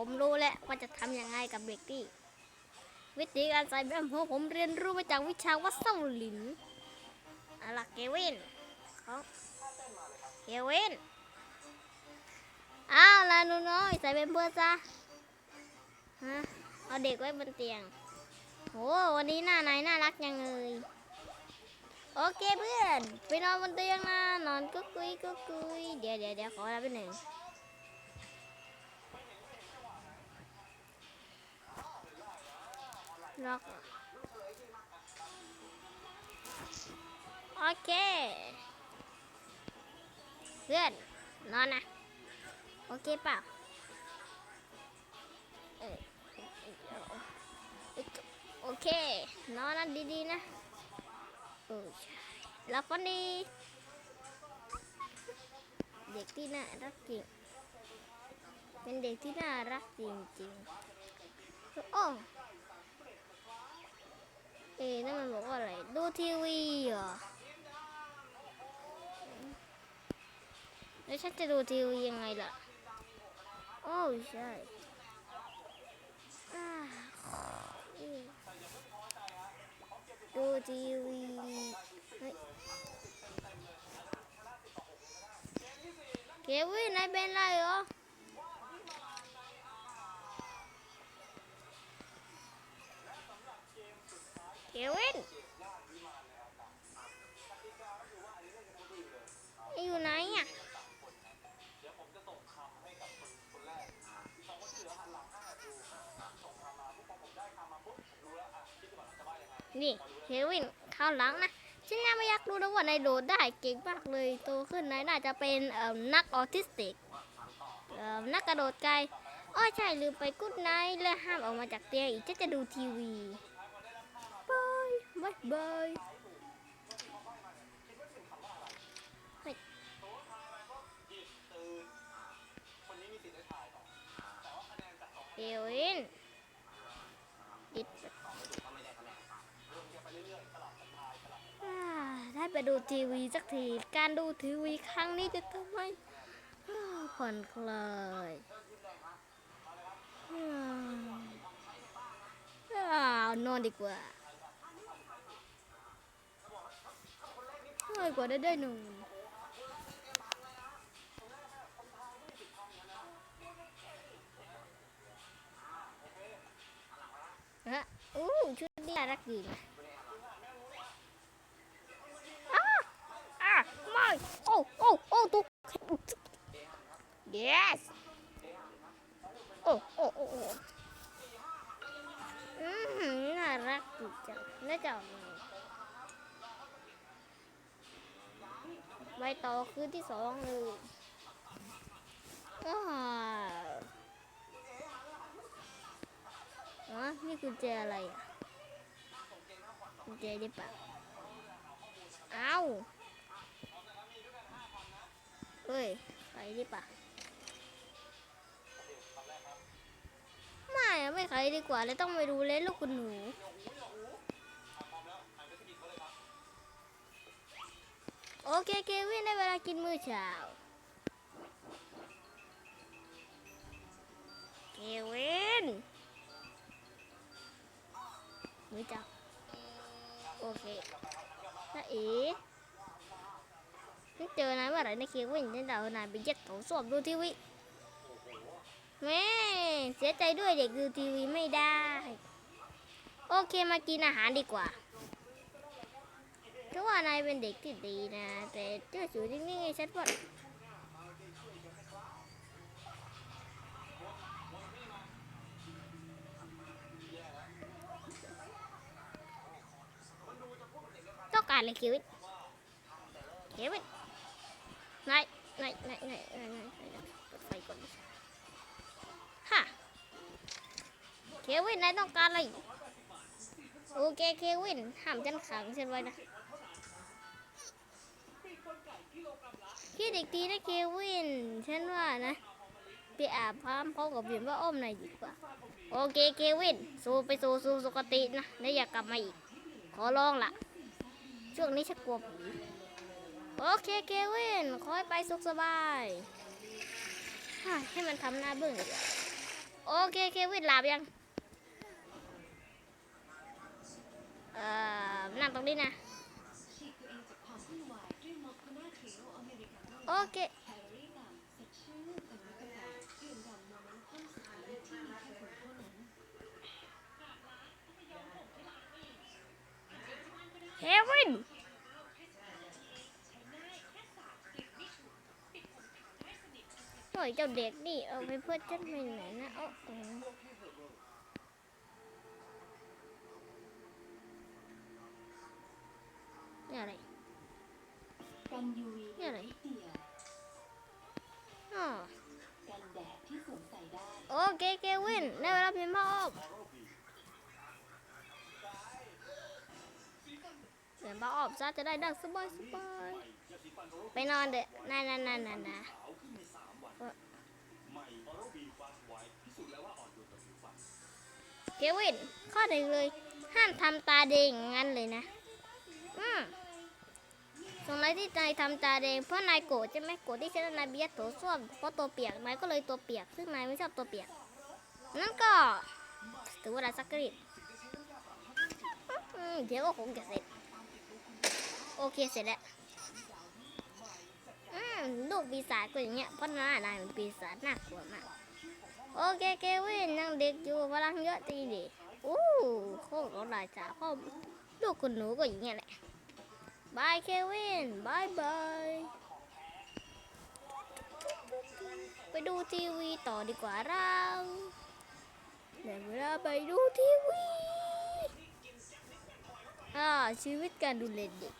ผมรู้แล้วว่าจะทำยังไงกับเด็กที่วิธีการใส่แบมโฮผมเรียนรู้มาจากวิชาวัดเส้าหลินอาล่ะเกวินของเกวินอ้าวลานูน้อยใส่เป็นเพื่อซะฮะเอาเด็กไว้บนเตียงโหวันนี้หน้านายน่ารักยังเลยโอเคเพื่อน ไปนอนบนเตียงนะนอนกุ๊กกุยกุ๊กกุยเดี๋ยวเดี๋ยวเดี๋ยวขอรับไปหนึ่ง ล็อกโอเคเพื่อนนอนนะโอเคเปล่าโอเคนอนนะดีๆนะโอ้ยหลับฝันดีเด็กที่น่ารักจริงเป็นเด็กที่น่ารักจริงๆโอ้ เอ๊นั่นมันบอกว่าอะไร ดูทีวีเหรอ แล้วฉันจะดูทีวียังไงล่ะ โอ้ใช่ดูทีวีเฮ้ยเควินนายเป็นไรเหรอ เควินข้าวหลังนะฉันยังไม่อยากรู้นะว่านายโดดได้เก่งมากเลยโตขึ้นนายน่าจะเป็นเอ่อนักออทิสติกเอ่อนักกระโดดไกลอ้อใช่ลืมไปกุ๊ดไนท์และห้ามออกมาจากเตียงอีกฉันจะดูทีวีบายบายบาย ด้ไปดูทีวีสักที การดูทีวีครั้งนี้จะทำให้ผ่อนคลายนอนดีกว่าง่ายกว่าได้ได้หนึ่งฮะอู้ชุดนี้รักดีนะอะไม่โอ้โอ้โอ้ตุ๊ก yes โอ้โอ้โอ้โอ้อืมน่ารักดีจังน่าจะเอมใบต่อคือที่สองเลยอ้าวอ๋อนี่กุญแจอะไรอะกุญแจได้ปะเอาเอ้ย ไปดิปะ ไม่อะไม่ใครดีกว่าเลยต้องไปดูเล่นลูกคุณหนูโอเคเควินได้เวลากินมื้อเช้าเควินมื้อเช้าโอเคน้าเอ๋ไม่เจอนายเมื่อไหร่นะเควินฉันเดานายไปยัดโถส้วมดูทีวี แม่เสียใจด้วยเด็กดูทีวีไม่ได้ โอเคมากินอาหารดีกว่าเพราะว่านายเป็นเด็กที่ดีนะ แต่เจ้าสูนิ่งๆไงฉันว่าต้องการอะไรเควินเควินนายนายนายนายนายนายนายเปิดไฟก่อน เควินนายต้องการอะไร โอเคเควินห้ามฉันขังฉันไว้นะพี่เด็กดีนะเควินฉันว่านะไปอาบน้ำพร้อมกับเบียนว่าอ้อมหน่อยดีกว่า โอเคเควิน สู้ไปสู่สู่สุคตินะแล้วอย่ากลับมาอีก ขอร้องละช่วงนี้ฉันกลัวผีโอเคเควินขอให้ไปสุขสบายให้มันทำหน้าเบื่อโอเคเควินหลับยัง เอ่อนั่งตรงนี้นะ โอเค เฮวินโอ้ยเจ้าเด็กนี่ เอาไปเพื่อนฉันไปไหนนะเอาเอา นี่อะไรกัน UV นี่อะไรนิดเดียวอ๋อกันแดดที่สวมใส่ได้ โอเคเควินได้เวลาพิมพ์มาออกเดี๋ยวมาออกซะจะได้ดังสบายสบายไปนอนเด้อนั่นนั่นนั่นนั่นนะเควินข้อหนึ่งเลย ห้ามทำตาแดงอย่างนั้นเลยนะ อืม ตรงไหนที่นายทำตาแดงเพราะนายโกรธใช่ไหมโกรธที่ฉันนายเบียดตัวส้วมเพราะตัวเปียกนายก็เลยตัวเปียก ซึ่งนายไม่ชอบตัวเปียก นั่นก็ถือว่าราสักกริดเดี๋ยวก็คงจะเสร็จ โอเคเสร็จแล้วอืมลูกปีศาจก็อย่างเงี้ยเพราะหน้านายเป็นปีศาจน่ากลัวมากโอเคเควินยังเด็กอยู่พลังเยอะจริงดิอู้โคตรหลายจ่าพ่อลูกคุณหนูก็อย่างเงี้ยแหละ บายเควินบายบาย ไปดูทีวีต่อดีกว่าเราเดี๋ยวเวลาไปดูทีวีอ่าชีวิตการดูแลเด็ก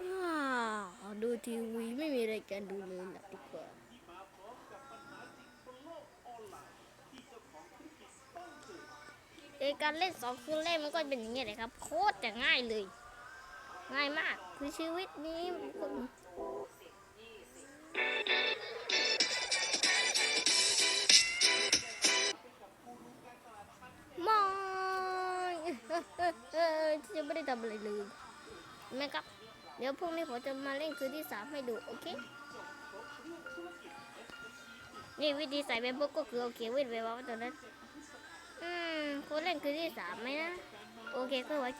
อ่าดูทีวีไม่มีอะไรการดูเลยหลับดีกว่าเอการเล่นสองคืนเล่นมันก็เป็นอย่างเงี้ยเลยครับ โคตรจะง่ายเลย ง่ายมากคือชีวิตนี้มอยจะไม่ได้ทำอะไรเลยแม่ครับ เดี๋ยวพรุ่งนี้ผมจะมาเล่นคืนที่สามให้ดู โอเค นี่วิธีใส่เบมบุ๊กก็คือโอเคเว้นไว้ว่าตอนนั้น อืมคุณเล่นคืนที่สามไหมนะ โอเคก็ไว้